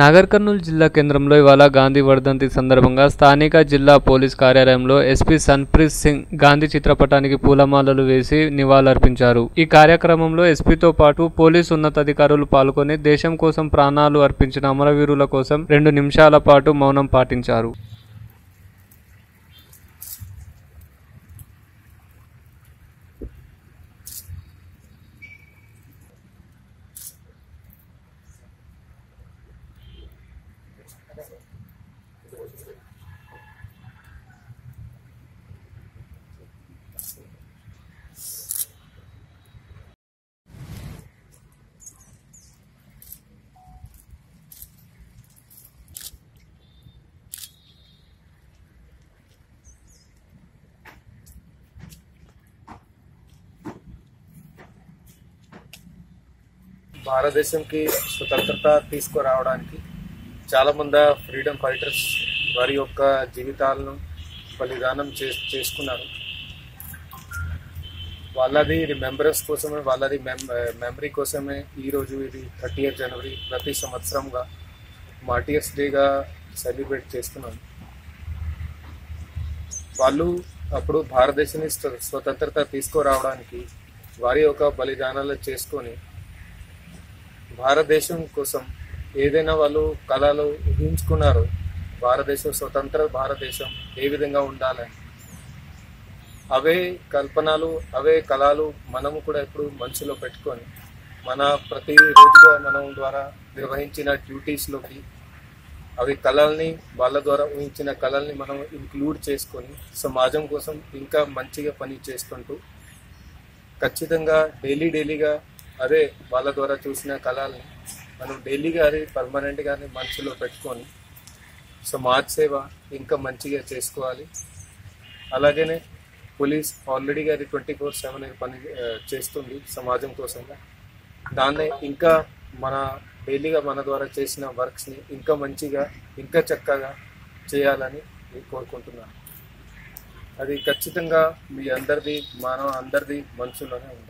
నాగర్ కర్నూలు జిల్లా కేంద్రంలో ఇవాళ గాంధీ వర్ధంతి సందర్భంగా స్థానిక జిల్లా పోలీస్ కార్యాలయంలో ఎస్పీ సన్ప్రీత్ సింగ్ గాంధీ చిత్రపటానికి పూలమాలలు వేసి నివాళులర్పించారు. ఈ కార్యక్రమంలో ఎస్పీతో పాటు పోలీస్ ఉన్నతాధికారులు పాల్గొని దేశం కోసం ప్రాణాలు అర్పించిన అమరవీరుల కోసం రెండు నిమిషాల పాటు మౌనం పాటించారు. భారతదేశంకి స్వతంత్రత తీసుకురావడానికి చాలామంది ఫ్రీడమ్ ఫైటర్స్ వారి యొక్క జీవితాలను బలిదానం చే చేసుకున్నారు. వాళ్ళది రిమెంబరెన్స్ కోసమే వాళ్ళది మెమరీ eh, కోసమే ఈరోజు ఇది థర్టీ జనవరి ప్రతి సంవత్సరంగా మార్టియర్స్ డేగా సెలబ్రేట్ చేస్తున్నాం. వాళ్ళు అప్పుడు భారతదేశాన్ని స్వతంత్రత తీసుకురావడానికి వారి యొక్క బలిదానాలు చేసుకొని భారతదేశం కోసం ఏదైనా వాళ్ళు కళలు ఊహించుకున్నారు భారతదేశం స్వతంత్ర భారతదేశం ఏ విధంగా ఉండాలని. అవే కల్పనలు అవే కళలు మనము కూడా ఇప్పుడు మనసులో పెట్టుకొని మన ప్రతి రోజుగా మనం ద్వారా నిర్వహించిన డ్యూటీస్లోకి అవి కళల్ని వాళ్ళ ద్వారా ఊహించిన కళల్ని మనం ఇంక్లూడ్ చేసుకొని సమాజం కోసం ఇంకా మంచిగా పని చేసుకుంటూ ఖచ్చితంగా డైలీ డైలీగా అదే వాళ్ళ ద్వారా చూసిన కళల్ని మనం డైలీ కానీ పర్మనెంట్ కానీ మనసులో పెట్టుకొని సమాజ్ సేవ ఇంకా మంచిగా చేసుకోవాలి. అలాగనే పోలీస్ ఆల్రెడీగా అది ట్వంటీ ఫోర్ సెవెన్ పని చేస్తుంది సమాజం కోసం. దాన్నే ఇంకా మన డైలీగా మన ద్వారా చేసిన వర్క్స్ని ఇంకా మంచిగా ఇంకా చక్కగా చేయాలని నేను కోరుకుంటున్నాను. అది ఖచ్చితంగా మీ అందరిది మన అందరిది మనసులోనే ఉండాలి.